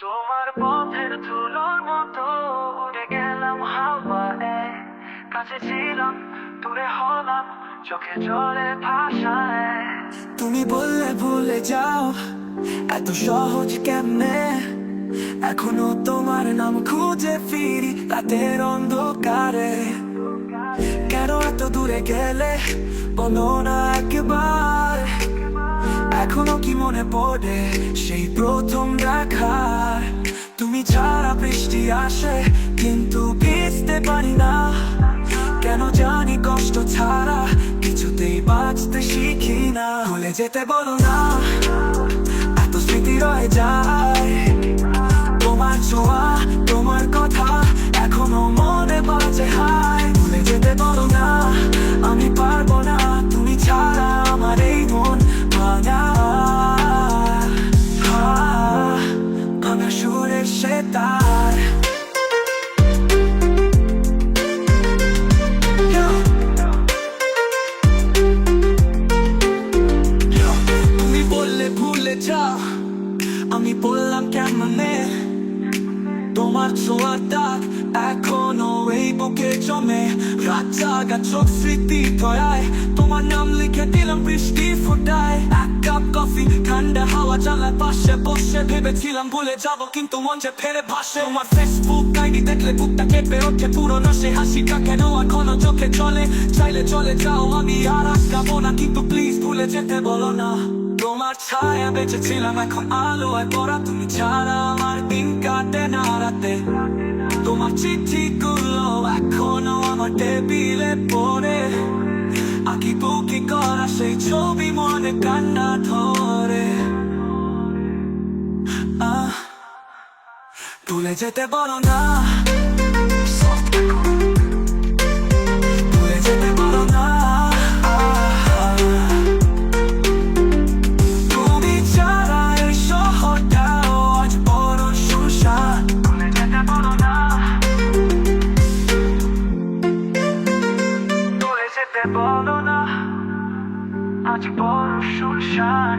তোমার পথের ধুলোর মতো উড়ে গেলাম হাওয়ায়। কাছে ছিলাম, দূরে হলাম, চোখে জলে ভাষায় তুমি বললে ভুলে যাও, এত সহজ কেমনে? এখনও তোমার নাম খুঁজে ফিরি রাতের অন্ধকারে। কেন এত দূরে গেলে? বলো না একবার। এখনও কি মনে পড়ে? সেই প্রথম দেখা। তুমি ছাড়া বৃষ্টি আসে, কিন্তু ভিজতে পারি না। কেন জানি কষ্ট ছাড়া কিছুতেই বাঁচতে শিখি না। ভুলে যেতে বলো না, এত স্মৃতি রয়ে যায়। আমি বললাম কেমনে তোমার ছোঁয়ার দাগ এখনও এই বুকে জমে। রাত জাগা চোখ স্মৃতি ধরায়। তোমার নাম লিখে দিলাম বৃষ্টি ঠান্ডা পাশে বসে ভেবেছিলাম ভুলে যাব, কিন্তু মন ফেরে ভাসে। তোমার ফেসবুক আইডি দেখলে বুকটা কেঁপে ওঠে, পুরোনো সে হাসিটা কেন এখনও চোখে চলে? চাইলে চলে যাও, আমি আর আটকাবো না, কিন্তু প্লিজ ভুলে যেতে বলো না। তোমার ছায়া বেঁচেছিলাম, এখন আলোয় পড়া তুমি ছাড়া আমার দিন কাটে না রাতে। তোমার চিঠি গুলো এখনও আমার টেবিলে পড়ে। আঁকি বুকি করা সেই ছবি মনে কান্না ধরে। ভুলে যেতে বলো না। ভুলে যেতে বলো না। তুমি ছাড়া এই শহরটাও আজ বড় যেতে বলো না। ভুলে যেতে বলো না। আজ বড় শুনশান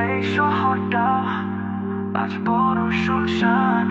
এই শহরটা আজ বড় শুনশান.